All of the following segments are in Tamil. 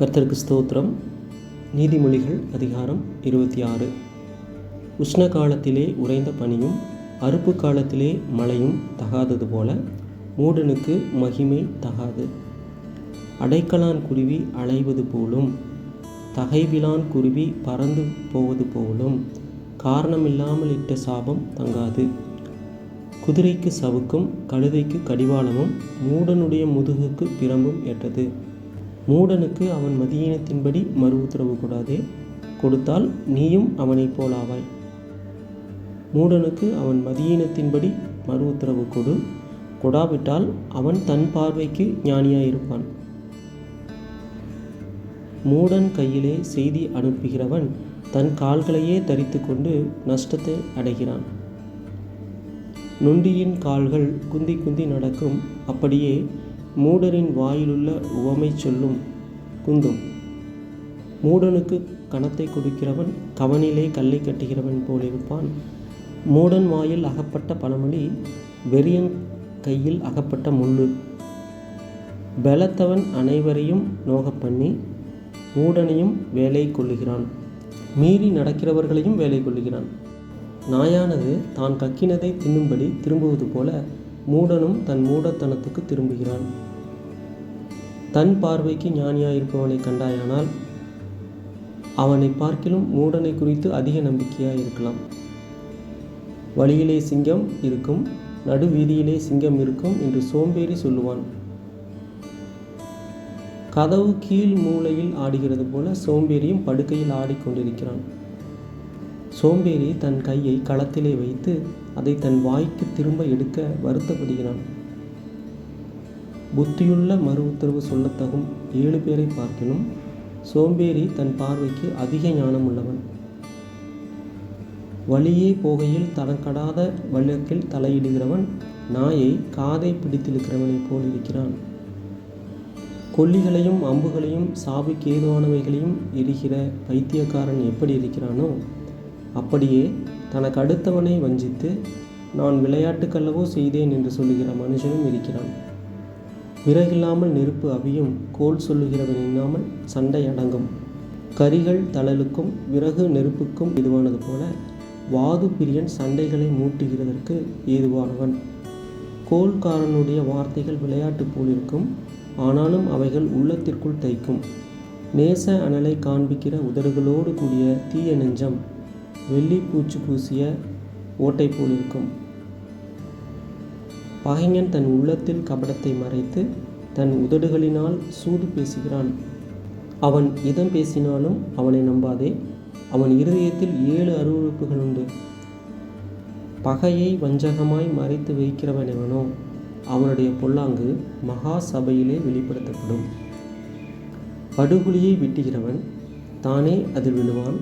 கர்த்தருக்கு ஸ்தோத்திரம். நீதிமொழிகள் அதிகாரம் இருபத்தி ஆறு. உஷ்ண காலத்திலே உறைந்த பனியும் அறுப்பு காலத்திலே மழையும் தகாதது போல மூடனுக்கு மகிமை தகாது. அடைக்கலான் குருவி அலைவது போலும் தகைவிலான் குருவி பறந்து போவது போலும் காரணமில்லாமல் இட்ட சாபம் தங்காது. குதிரைக்கு சவுக்கும் கழுதைக்கு கடிவாளமும் மூடனுடைய முதுகுக்கு பிரம்பும் ஏற்றது. மூடனுக்கு அவன் மதியீனத்தின்படி மறு உத்தரவு கூடாதே. கொடுத்தால் நீயும் அவனைப் போலாவாய் மூடனுக்கு அவன் மதியீனத்தின்படி மறு உத்தரவு கொடு. கொடாவிட்டால் அவன் தன் பார்வைக்கு ஞானியாயிருப்பான். மூடன் கையிலே செய்தி அனுப்புகிறவன் தன் கால்களையே தரித்து கொண்டு நஷ்டத்தை அடைகிறான். நொண்டியின் கால்கள் குந்தி குந்தி நடக்கும். அப்படியே மூடரின் வாயிலுள்ள உவமை சொல்லும் குந்தும். மூடனுக்கு கணத்தை கொடுக்கிறவன் கவனிலே கல்லை கட்டுகிறவன் போலிருப்பான் மூடன் வாயில் அகப்பட்ட பழமொழி வெறியன் கையில் அகப்பட்ட முள்ளு. பலத்தவன் அனைவரையும் நோகப் பண்ணி மூடனையும் வேலை கொள்ளுகிறான். மீறி நடக்கிறவர்களையும் வேலை கொள்ளுகிறான். நாயானது தான் கக்கினதை தின்னும்படி திரும்புவது போல மூடனும் தன் மூடத்தனத்துக்கு திரும்புகிறான். தன் பார்வைக்கு ஞானியாயிருப்பவனை கண்டாயானால் அவனை பார்க்கிலும் மூடனை குறித்து அதிக நம்பிக்கையாக இருக்கலாம் வழியிலே சிங்கம் இருக்கும் நடு வீதியிலே சிங்கம் இருக்கும் என்று சோம்பேறி சொல்லுவான். கதவு கீழ் மூலையில் ஆடுகிறது போல சோம்பேறியும் படுக்கையில் ஆடிக்கொண்டிருக்கிறான். சோம்பேறி தன் கையை களத்திலே வைத்து அதை தன் வாய்க்கு திரும்ப எடுக்க வருத்தப்படுகிறான். புத்தியுள்ள மறு உத்தரவு சொல்லத்தகும் ஏழு பேரை பார்க்கிலும் சோம்பேறி தன் பார்வைக்கு அதிக ஞானம் உள்ளவன். வழியே போகையில் தனக்கடாத வழக்கில் தலையிடுகிறவன் நாயை காதை பிடித்திருக்கிறவனைப் போல் இருக்கிறான். கொல்லிகளையும் அம்புகளையும் சாவுக்கு ஏதுவானவைகளையும் எரிகிற பைத்தியக்காரன் எப்படி இருக்கிறானோ அப்படியே தனக்கு அடுத்தவனை வஞ்சித்து நான் விளையாட்டுக்கல்லவோ செய்தேன் என்று சொல்லுகிற மனுஷனும் இருக்கிறான். விறகில்லாமல் நெருப்பு அவியும் கோல் சொல்லுகிறவன் இன்னாமல் சண்டை அடங்கும். கரிகள் தளலுக்கும் விறகு நெருப்புக்கும் இதுவானது போல வாது பிரியன் சண்டைகளை மூட்டுகிறதற்கு ஏதுவானவன். கோல்காரனுடைய வார்த்தைகள் விளையாட்டு போலிருக்கும் ஆனாலும் அவைகள் உள்ளத்திற்குள் தைக்கும். நேச அனலை காண்பிக்கிற உதடுகளோடு கூடிய தீய நெஞ்சம் வெள்ளி பூச்சு பூசிய ஓட்டை போல் இருக்கும் பகைஞன் தன் உள்ளத்தில் கபடத்தை மறைத்து தன் உதடுகளினால் சூது பேசுகிறான். அவன் இதம் பேசினாலும் அவனை நம்பாதே. அவன் இருதயத்தில் ஏழு அருவறுப்புகள் உண்டு. பகையை வஞ்சகமாய் மறைத்து வைக்கிறவன் எவனோ அவனுடைய பொல்லாங்கு மகா சபையிலே வெளிப்படுத்தப்படும். படுகுழியை விட்டுகிறவன் தானே அதில் விழுவான்.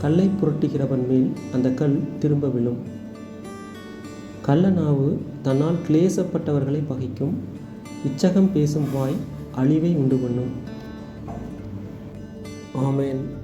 கல்லை புரட்டுகிறவன் மேல் அந்த கல் திரும்ப விழும். கள்ளநாவு தன்னால் கிளேசப்பட்டவர்களை பகைக்கும். இச்சகம் பேசும் வாய் அழிவை உண்டு பண்ணும். ஆமேன்.